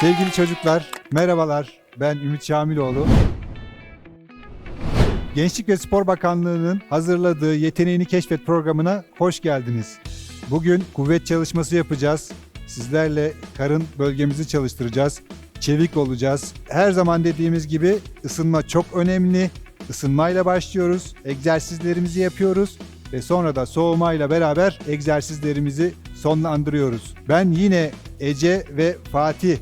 Sevgili çocuklar, merhabalar. Ben Ümit Şamiloğlu. Gençlik ve Spor Bakanlığı'nın hazırladığı Yeteneğini Keşfet programına hoş geldiniz. Bugün kuvvet çalışması yapacağız. Sizlerle karın bölgemizi çalıştıracağız. Çevik olacağız. Her zaman dediğimiz gibi ısınma çok önemli. Isınmayla başlıyoruz. Egzersizlerimizi yapıyoruz ve sonra da soğumayla beraber egzersizlerimizi sonlandırıyoruz. Ben yine Ece ve Fatih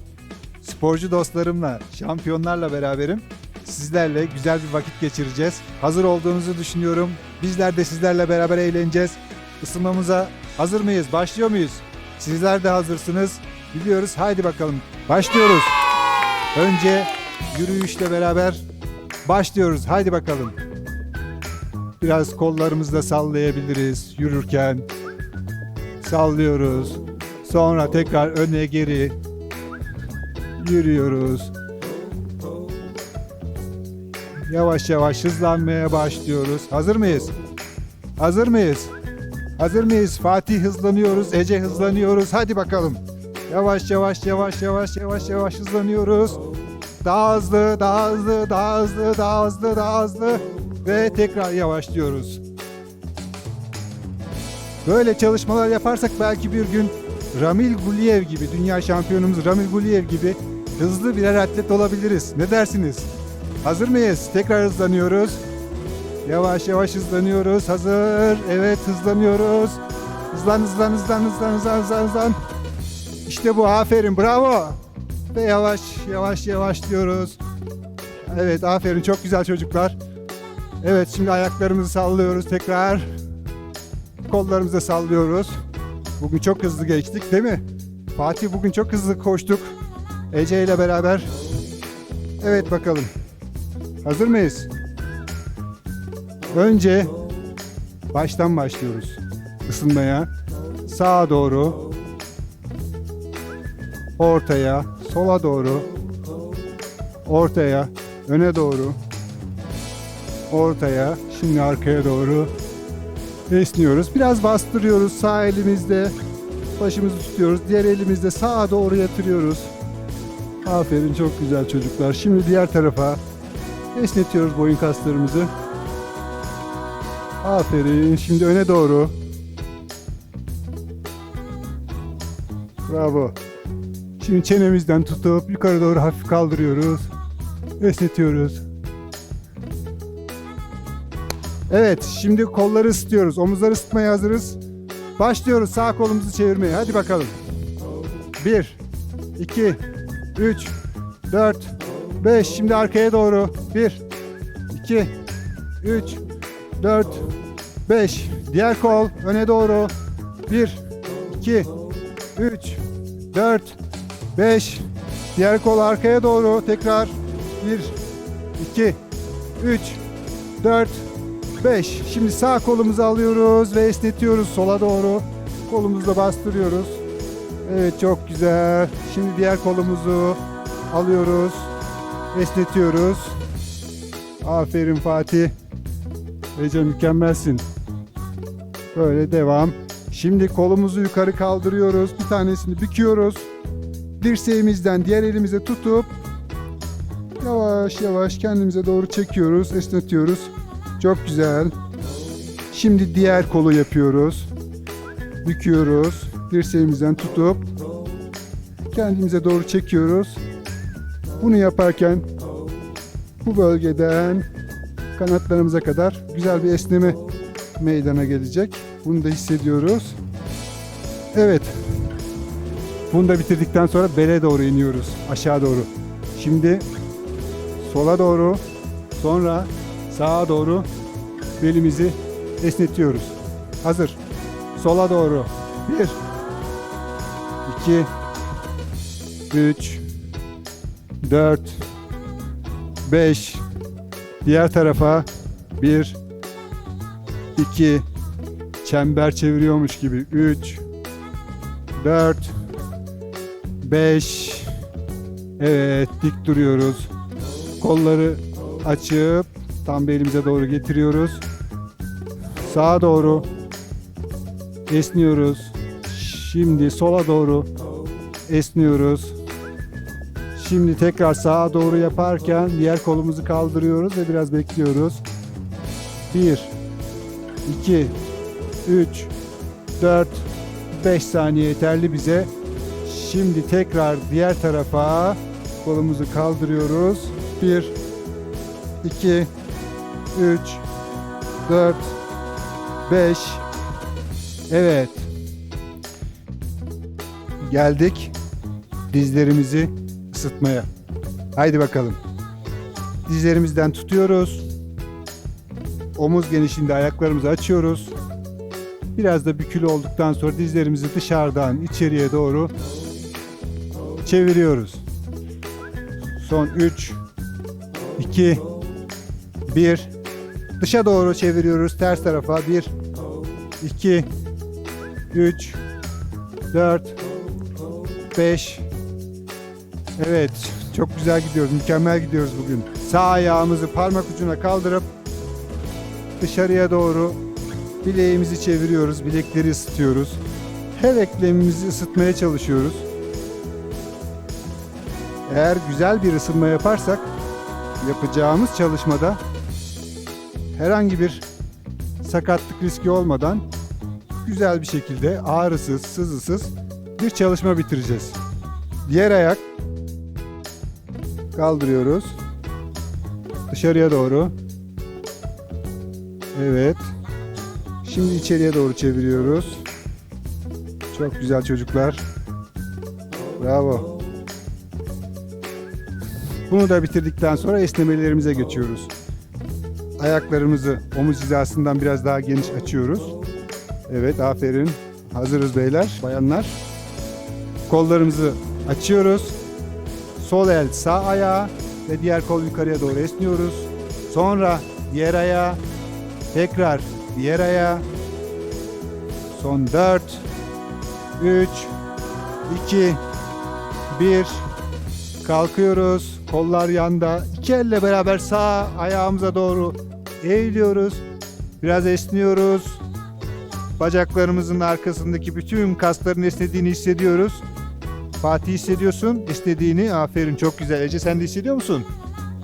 sporcu dostlarımla, şampiyonlarla beraberim. Sizlerle güzel bir vakit geçireceğiz. Hazır olduğunuzu düşünüyorum. Bizler de sizlerle beraber eğleneceğiz. Isınmamıza hazır mıyız? Başlıyor muyuz? Sizler de hazırsınız. Biliyoruz. Haydi bakalım. Başlıyoruz. Önce yürüyüşle beraber başlıyoruz. Haydi bakalım. Biraz kollarımızı da sallayabiliriz yürürken. Sallıyoruz. Sonra tekrar öne geri yürüyoruz. Yavaş yavaş hızlanmaya başlıyoruz. Hazır mıyız? Hazır mıyız? Hazır mıyız? Fatih hızlanıyoruz, Ece hızlanıyoruz. Hadi bakalım. Yavaş yavaş yavaş yavaş yavaş yavaş hızlanıyoruz. Daha hızlı, daha hızlı, daha hızlı, daha hızlı, daha hızlı ve tekrar yavaşlıyoruz. Böyle çalışmalar yaparsak belki bir gün Ramil Guliev gibi, dünya şampiyonumuz Ramil Guliev gibi hızlı birer atlet olabiliriz. Ne dersiniz? Hazır mıyız? Tekrar hızlanıyoruz. Yavaş yavaş hızlanıyoruz. Hazır. Evet hızlanıyoruz. Hızlan hızlan hızlan hızlan hızlan hızlan hızlan. İşte bu aferin bravo. Ve yavaş yavaş yavaş diyoruz. Evet aferin çok güzel çocuklar. Evet şimdi ayaklarımızı sallıyoruz tekrar. Kollarımızı sallıyoruz. Bugün çok hızlı geçtik değil mi? Fatih bugün çok hızlı koştuk. Ece ile beraber. Evet bakalım. Hazır mıyız? Önce baştan başlıyoruz ısınmaya. Sağa doğru. Ortaya, sola doğru. Ortaya, öne doğru. Ortaya, şimdi arkaya doğru. Esniyoruz. Biraz bastırıyoruz sağ elimizde. Başımızı tutuyoruz. Diğer elimizde sağa doğru yatırıyoruz. Aferin çok güzel çocuklar. Şimdi diğer tarafa esnetiyoruz boyun kaslarımızı. Aferin. Şimdi öne doğru. Bravo. Şimdi çenemizden tutup yukarı doğru hafif kaldırıyoruz. Esnetiyoruz. Evet, şimdi kolları ısıtıyoruz. Omuzları ısıtmaya hazırız. Başlıyoruz sağ kolumuzu çevirmeye. Hadi bakalım. 1 2 3 4 5 Şimdi arkaya doğru. 1 2 3 4 5 Diğer kol öne doğru. 1 2 3 4 5 Diğer kol arkaya doğru. Tekrar 1 2 3 4 5. Şimdi sağ kolumuzu alıyoruz ve esnetiyoruz sola doğru. Kolumuzla bastırıyoruz. Evet çok güzel. Şimdi diğer kolumuzu alıyoruz. Esnetiyoruz. Aferin Fatih. Ece mükemmelsin. Böyle devam. Şimdi kolumuzu yukarı kaldırıyoruz. Bir tanesini büküyoruz. Dirseğimizden diğer elimize tutup yavaş yavaş kendimize doğru çekiyoruz, esnetiyoruz. Çok güzel. Şimdi diğer kolu yapıyoruz. Büküyoruz. Dirseğimizden tutup kendimize doğru çekiyoruz. Bunu yaparken bu bölgeden kanatlarımıza kadar güzel bir esneme meydana gelecek. Bunu da hissediyoruz. Evet. Bunu da bitirdikten sonra bele doğru iniyoruz. Aşağı doğru. Şimdi sola doğru, sonra sağa doğru belimizi esnetiyoruz. Hazır. Sola doğru. 1 2 3 4 5 Diğer tarafa 1 2 Çember çeviriyormuş gibi 3 4 5 Evet dik duruyoruz. Kolları açıp tam belimize doğru getiriyoruz. Sağa doğru esniyoruz. Şimdi sola doğru esniyoruz. Şimdi tekrar sağa doğru yaparken diğer kolumuzu kaldırıyoruz ve biraz bekliyoruz. 1 2 3 4 5 saniye yeterli bize. Şimdi tekrar diğer tarafa kolumuzu kaldırıyoruz. 1 2 3 4 5 Evet. Geldik dizlerimizi ısıtmaya. Haydi bakalım. Dizlerimizden tutuyoruz. Omuz genişliğinde ayaklarımızı açıyoruz. Biraz da bükülü olduktan sonra dizlerimizi dışarıdan içeriye doğru çeviriyoruz. Son 3 2 1 Dışa doğru çeviriyoruz ters tarafa. 1 2 3 4 5 Evet, çok güzel gidiyoruz. Mükemmel gidiyoruz bugün. Sağ ayağımızı parmak ucuna kaldırıp dışarıya doğru bileğimizi çeviriyoruz. Bilekleri ısıtıyoruz. Her eklemimizi ısıtmaya çalışıyoruz. Eğer güzel bir ısınma yaparsak yapacağımız çalışmada herhangi bir sakatlık riski olmadan güzel bir şekilde ağrısız, sızısız bir çalışma bitireceğiz. Diğer ayak kaldırıyoruz. Dışarıya doğru. Evet. Şimdi içeriye doğru çeviriyoruz. Çok güzel çocuklar. Bravo. Bunu da bitirdikten sonra esnemelerimize geçiyoruz. Ayaklarımızı omuz hizasından biraz daha geniş açıyoruz. Evet aferin. Hazırız beyler, bayanlar. Kollarımızı açıyoruz. Sol el sağ ayağa ve diğer kol yukarıya doğru esniyoruz. Sonra diğer ayağa, tekrar diğer ayağa. Son 4 3 2 1 Kalkıyoruz. Kollar yanda. İki elle beraber sağ ayağımıza doğru eğiliyoruz. Biraz esniyoruz. Bacaklarımızın arkasındaki bütün kasların esnediğini hissediyoruz. Fatih hissediyorsun esnediğini. Aferin çok güzel. Ece sen de hissediyor musun?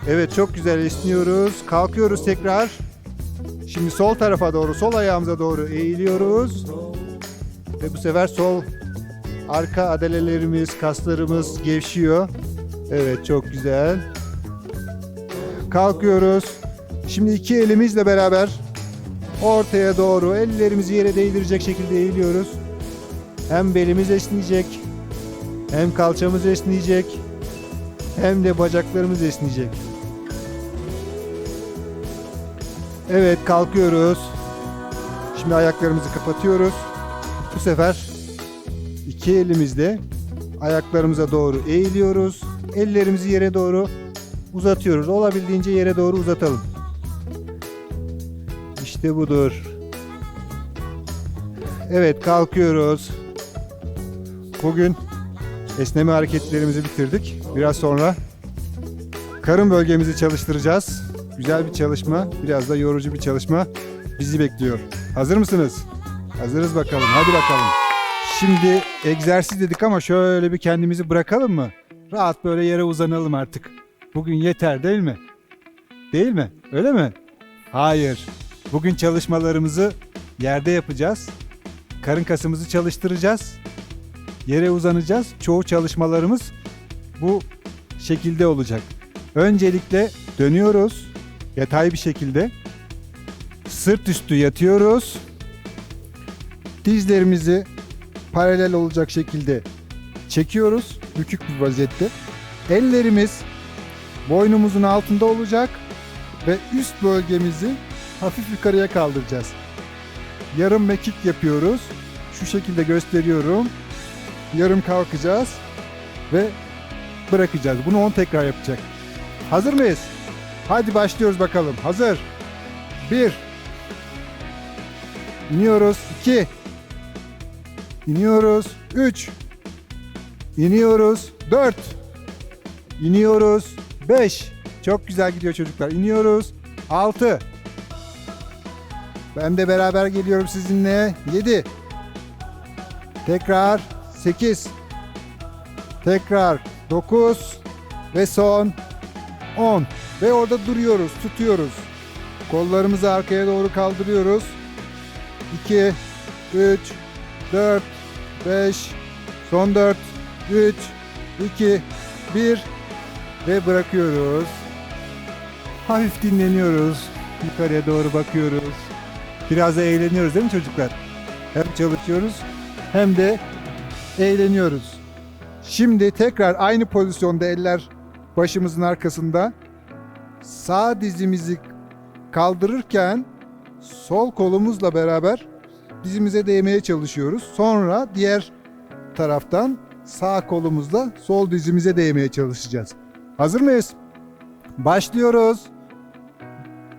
Evet çok güzel esniyoruz. Kalkıyoruz tekrar. Şimdi sol tarafa doğru, sol ayağımıza doğru eğiliyoruz. Ve bu sefer sol arka adalelerimiz, kaslarımız gevşiyor. Evet çok güzel. Kalkıyoruz. Şimdi iki elimizle beraber ortaya doğru ellerimizi yere değdirecek şekilde eğiliyoruz. Hem belimiz esneyecek, hem kalçamız esneyecek, hem de bacaklarımız esneyecek. Evet kalkıyoruz. Şimdi ayaklarımızı kapatıyoruz. Bu sefer iki elimizle ayaklarımıza doğru eğiliyoruz. Ellerimizi yere doğru uzatıyoruz. Olabildiğince yere doğru uzatalım. İşte budur. Evet kalkıyoruz. Bugün esneme hareketlerimizi bitirdik. Biraz sonra karın bölgemizi çalıştıracağız. Güzel bir çalışma, biraz da yorucu bir çalışma bizi bekliyor. Hazır mısınız? Hazırız bakalım. Hadi bakalım. Şimdi egzersiz dedik ama şöyle bir kendimizi bırakalım mı? Rahat böyle yere uzanalım artık. Bugün yeter değil mi? Değil mi? Öyle mi? Hayır. Bugün çalışmalarımızı yerde yapacağız. Karın kasımızı çalıştıracağız. Yere uzanacağız. Çoğu çalışmalarımız bu şekilde olacak. Öncelikle dönüyoruz. Yatay bir şekilde. Sırt üstü yatıyoruz. Dizlerimizi paralel olacak şekilde çekiyoruz. Bükük bir vaziyette. Ellerimiz boynumuzun altında olacak ve üst bölgemizi hafif yukarıya kaldıracağız. Yarım mekik yapıyoruz. Şu şekilde gösteriyorum. Yarım kalkacağız ve bırakacağız. Bunu 10 tekrar yapacak. Hazır mıyız? Hadi başlıyoruz bakalım. Hazır. 1 İniyoruz. 2 İniyoruz. 3 İniyoruz. 4 İniyoruz. 5 Çok güzel gidiyor çocuklar. İniyoruz. 6 Ben de beraber geliyorum sizinle. 7 Tekrar 8 Tekrar 9 ve son 10 ve orada duruyoruz, tutuyoruz. Kollarımızı arkaya doğru kaldırıyoruz. 2 3 4 5 son 4 3 2 1 ve bırakıyoruz. Hafif dinleniyoruz. Yukarıya doğru bakıyoruz. Biraz da eğleniyoruz değil mi çocuklar? Hem çalışıyoruz hem de eğleniyoruz. Şimdi tekrar aynı pozisyonda eller başımızın arkasında sağ dizimizi kaldırırken sol kolumuzla beraber dizimize değmeye çalışıyoruz. Sonra diğer taraftan sağ kolumuzla sol dizimize değmeye çalışacağız. Hazır mıyız? Başlıyoruz.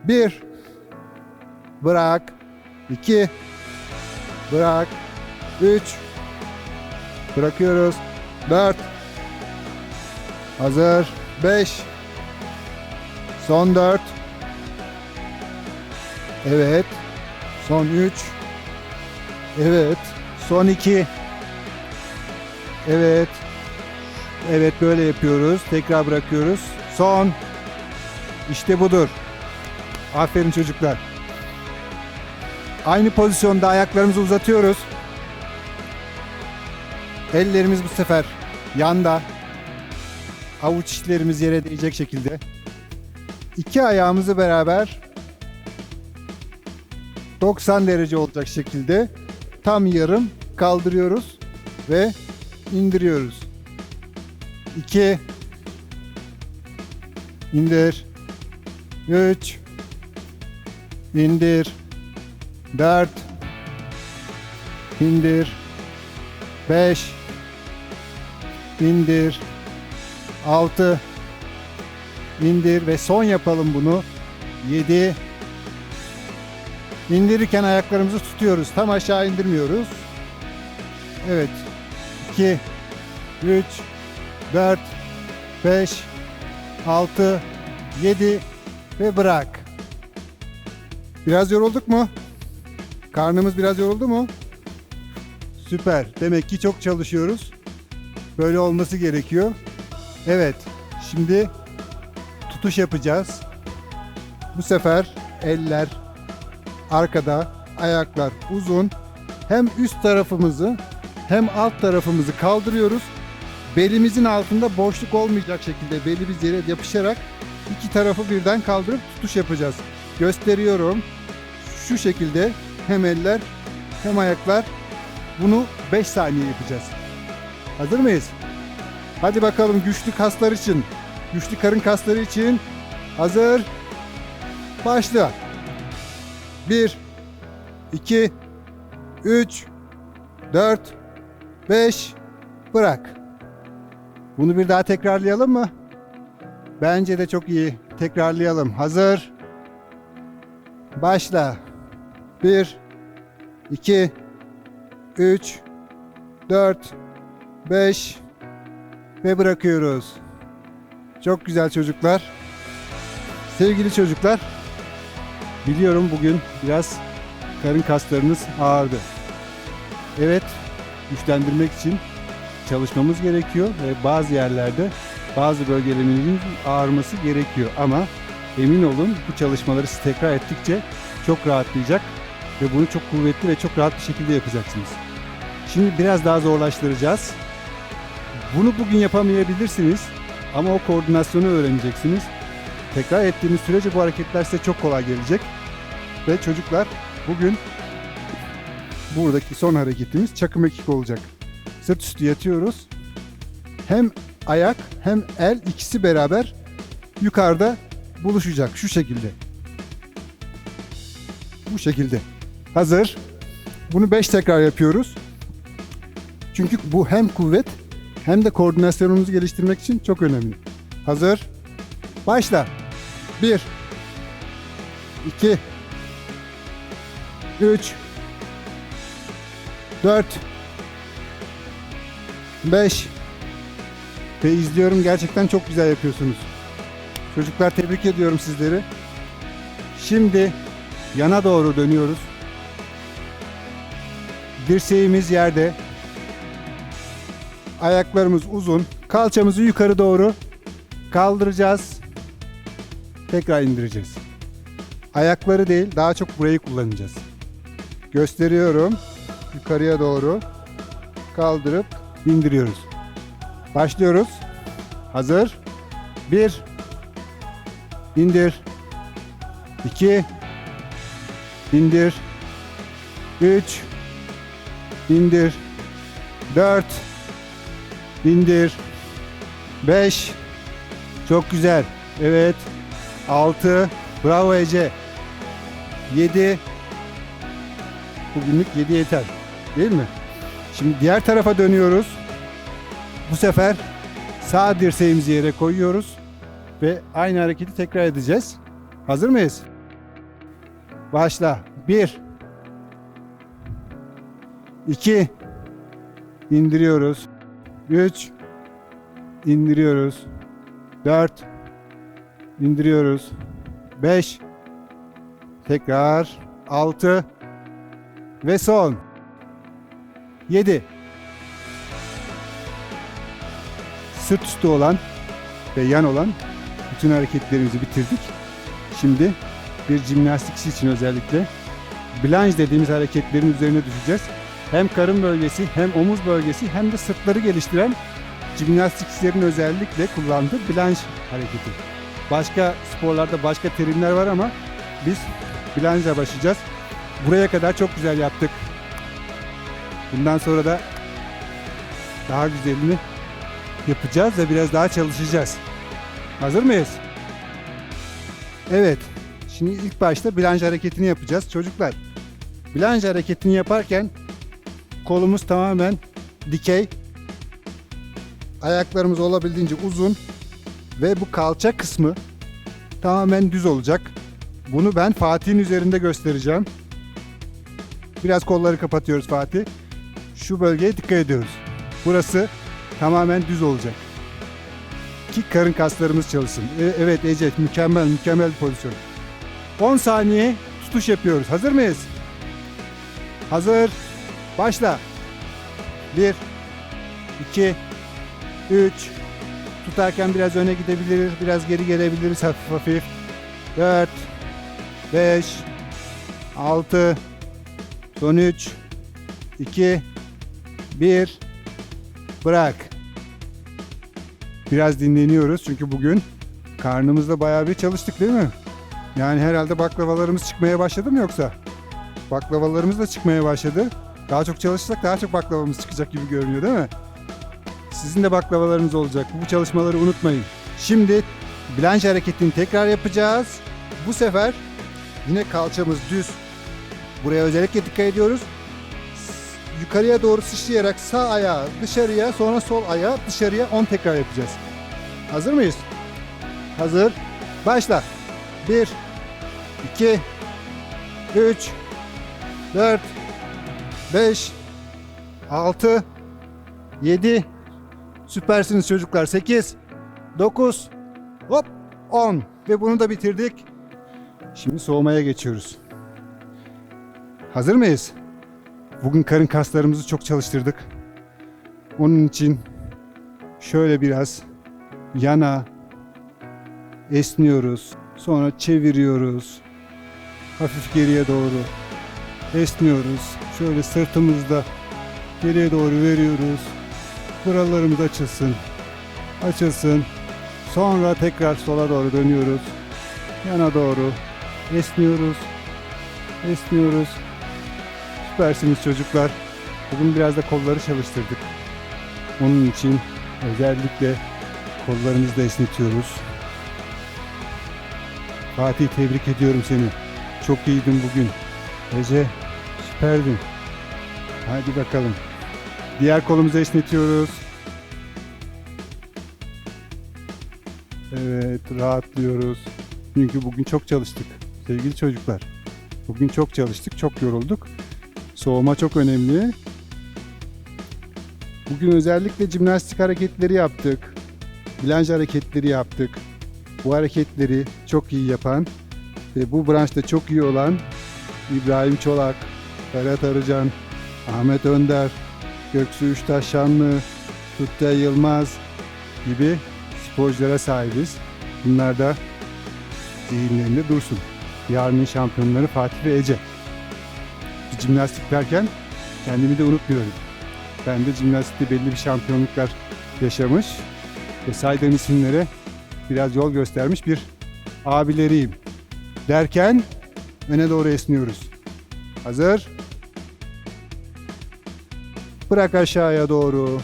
1 Bırak. 2 Bırak. 3 Bırakıyoruz. 4 Hazır. 5 Son 4 Evet. Son 3 Evet. Son 2 Evet. Evet böyle yapıyoruz. Tekrar bırakıyoruz. Son. İşte budur. Aferin çocuklar. Aynı pozisyonda ayaklarımızı uzatıyoruz. Ellerimiz bu sefer yanda. Avuç içlerimiz yere değecek şekilde. İki ayağımızı beraber 90 derece olacak şekilde tam yarım kaldırıyoruz ve indiriyoruz. 2 indir. 3 indir. 4 indir. 5 indir. 6 indir ve son yapalım bunu. 7 indirirken ayaklarımızı tutuyoruz. Tam aşağı indirmiyoruz. Evet. 2 3 4 5 6 7 ve bırak. Biraz yorulduk mu? Karnımız biraz yoruldu mu? Süper. Demek ki çok çalışıyoruz böyle olması gerekiyor evet şimdi tutuş yapacağız bu sefer eller arkada ayaklar uzun hem üst tarafımızı hem alt tarafımızı kaldırıyoruz. Belimizin altında boşluk olmayacak şekilde belimiz yere yapışarak iki tarafı birden kaldırıp tutuş yapacağız. Gösteriyorum. Şu şekilde hem eller hem ayaklar bunu 5 saniye yapacağız. Hazır mıyız? Hadi bakalım güçlü kaslar için, güçlü karın kasları için hazır. Başla. 1 2 3 4 5 bırak. Bunu bir daha tekrarlayalım mı? Bence de çok iyi. Tekrarlayalım. Hazır. Başla. 1 2 3 4 5 ve bırakıyoruz. Çok güzel çocuklar. Sevgili çocuklar, biliyorum bugün biraz karın kaslarınız ağırdı. Evet, güçlendirmek için çalışmamız gerekiyor ve bazı yerlerde bazı bölgelerimizin ağrıması gerekiyor ama emin olun bu çalışmaları siz tekrar ettikçe çok rahatlayacak ve bunu çok kuvvetli ve çok rahat bir şekilde yapacaksınız. Şimdi biraz daha zorlaştıracağız. Bunu bugün yapamayabilirsiniz ama o koordinasyonu öğreneceksiniz. Tekrar ettiğiniz sürece bu hareketler size çok kolay gelecek. Ve çocuklar bugün buradaki son hareketimiz çakı mekik olacak. Sırt üstü yatıyoruz. Hem ayak hem el ikisi beraber yukarıda buluşacak şu şekilde. Bu şekilde. Hazır. Bunu 5 tekrar yapıyoruz. Çünkü bu hem kuvvet hem de koordinasyonumuzu geliştirmek için çok önemli. Hazır. Başla. 1 2 3 4 5 Ve izliyorum gerçekten çok güzel yapıyorsunuz. Çocuklar tebrik ediyorum sizleri. Şimdi yana doğru dönüyoruz. Dirseğimiz yerde. Ayaklarımız uzun. Kalçamızı yukarı doğru kaldıracağız. Tekrar indireceğiz. Ayakları değil, daha çok burayı kullanacağız. Gösteriyorum. Yukarıya doğru kaldırıp indiriyoruz. Başlıyoruz. Hazır. 1 İndir. 2 İndir. 3 İndir. 4 İndir. 5 Çok güzel. Evet. 6 Bravo Ece. 7 Bugünlük 7 yeter. Değil mi? Şimdi diğer tarafa dönüyoruz. Bu sefer sağ dirseğimizi yere koyuyoruz ve aynı hareketi tekrar edeceğiz. Hazır mıyız? Başla. 1 2 indiriyoruz. 3 indiriyoruz. 4 indiriyoruz. 5 tekrar 6 ve son 7 sırt üstü olan ve yan olan bütün hareketlerimizi bitirdik. Şimdi bir jimnastikçi için özellikle blanj dediğimiz hareketlerin üzerine düşeceğiz. Hem karın bölgesi hem omuz bölgesi hem de sırtları geliştiren jimnastikçilerin özellikle kullandığı blanj hareketi. Başka sporlarda başka terimler var ama biz blanjla başlayacağız. Buraya kadar çok güzel yaptık. Bundan sonra da daha güzelini yapacağız ve biraz daha çalışacağız. Hazır mıyız? Evet. Şimdi ilk başta blanj hareketini yapacağız. Çocuklar, blanj hareketini yaparken kolumuz tamamen dikey. Ayaklarımız olabildiğince uzun ve bu kalça kısmı tamamen düz olacak. Bunu ben Fatih'in üzerinde göstereceğim. Biraz kolları kapatıyoruz Fatih. Şu bölgeye dikkat ediyoruz. Burası tamamen düz olacak. Ki karın kaslarımız çalışsın. E- evet Ece mükemmel mükemmel bir pozisyon. 10 saniye tutuş yapıyoruz. Hazır mıyız? Hazır. Başla. 1 2 3 Tutarken biraz öne gidebiliriz, biraz geri gelebiliriz hafif hafif. 4 5 6 Son 3 2 1 Bırak. Biraz dinleniyoruz çünkü bugün karnımızda bayağı bir çalıştık değil mi? Yani herhalde baklavalarımız çıkmaya başladı mı yoksa? Baklavalarımız da çıkmaya başladı. Daha çok çalışırsak daha çok baklavamız çıkacak gibi görünüyor değil mi? Sizin de baklavalarınız olacak. Bu çalışmaları unutmayın. Şimdi blanş hareketini tekrar yapacağız. Bu sefer yine kalçamız düz. Buraya özellikle dikkat ediyoruz. Yukarıya doğru sıçrayarak sağ ayağı dışarıya sonra sol ayağı dışarıya 10 tekrar yapacağız. Hazır mıyız? Hazır. Başla. 1 2 3 4 5 6 7 Süpersiniz çocuklar. 8 9 hop 10 ve bunu da bitirdik. Şimdi soğumaya geçiyoruz. Hazır mıyız? Bugün karın kaslarımızı çok çalıştırdık. Onun için şöyle biraz yana esniyoruz. Sonra çeviriyoruz. Hafif geriye doğru esniyoruz. Şöyle sırtımızda geriye doğru veriyoruz. Buralarımız açılsın. Açılsın. Sonra tekrar sola doğru dönüyoruz. Yana doğru esniyoruz. Esniyoruz. Süpersiniz çocuklar. Bugün biraz da kolları çalıştırdık. Onun için özellikle kollarımızı da esnetiyoruz. Fatih tebrik ediyorum seni. Çok iyiydin bugün. Ece süperdin. Hadi bakalım. Diğer kolumuzu esnetiyoruz. Evet rahatlıyoruz. Çünkü bugün çok çalıştık sevgili çocuklar. Bugün çok çalıştık, çok yorulduk. Soğuma çok önemli. Bugün özellikle jimnastik hareketleri yaptık. Bilanç hareketleri yaptık. Bu hareketleri çok iyi yapan ve bu branşta çok iyi olan İbrahim Çolak, Ferhat Arıcan, Ahmet Önder, Göksu Üçtaşyanlı, Tuttay Yılmaz gibi sporculara sahibiz. Bunlar da zihinlerinde dursun. Yarının şampiyonları Fatih ve Ece. Jimnastik derken kendimi de unutmuyorum. Ben de jimnastikte belli bir şampiyonluklar yaşamış ve saydığım isimlere biraz yol göstermiş bir abileriyim. Derken öne doğru esniyoruz. Hazır. Bırak aşağıya doğru.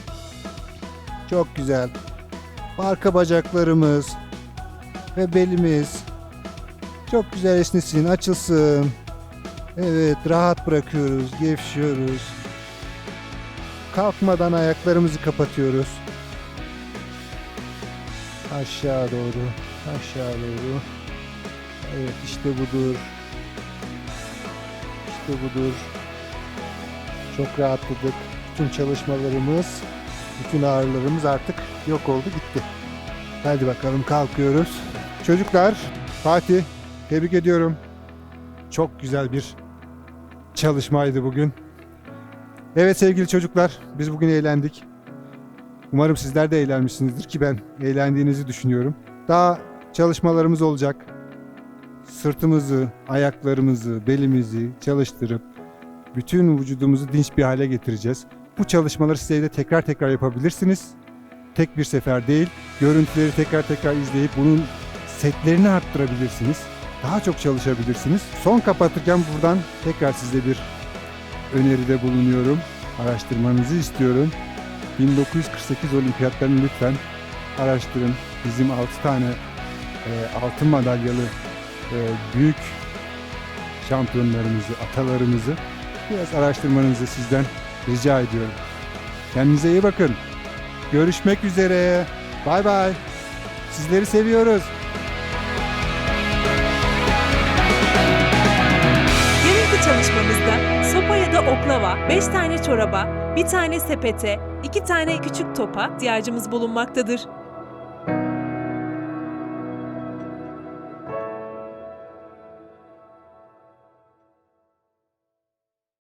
Çok güzel. Arka bacaklarımız ve belimiz çok güzel esnesin, açılsın. Evet, rahat bırakıyoruz, gevşiyoruz. Kalkmadan ayaklarımızı kapatıyoruz. Aşağı doğru, aşağı doğru. Evet, işte budur. İşte budur. Çok rahatladık. Bütün çalışmalarımız, bütün ağrılarımız artık yok oldu, gitti. Hadi bakalım kalkıyoruz. Çocuklar, Fatih, tebrik ediyorum. Çok güzel bir çalışmaydı bugün. Evet sevgili çocuklar, biz bugün eğlendik. Umarım sizler de eğlenmişsinizdir ki ben eğlendiğinizi düşünüyorum. Daha çalışmalarımız olacak. Sırtımızı, ayaklarımızı, belimizi çalıştırıp bütün vücudumuzu dinç bir hale getireceğiz. Bu çalışmaları siz evde tekrar tekrar yapabilirsiniz. Tek bir sefer değil, görüntüleri tekrar tekrar izleyip bunun setlerini arttırabilirsiniz. Daha çok çalışabilirsiniz. Son kapatırken buradan tekrar size bir öneride bulunuyorum. Araştırmanızı istiyorum. 1948 olimpiyatlarını lütfen araştırın. Bizim 6 tane e, altın madalyalı e, büyük şampiyonlarımızı, atalarımızı biraz araştırmanızı sizden rica ediyorum. Kendinize iyi bakın. Görüşmek üzere. Bay bay. Sizleri seviyoruz. Yarınki çalışmamızda sopa ya da oklava, 5 tane çoraba, bir tane sepete, 2 tane küçük topa ihtiyacımız bulunmaktadır.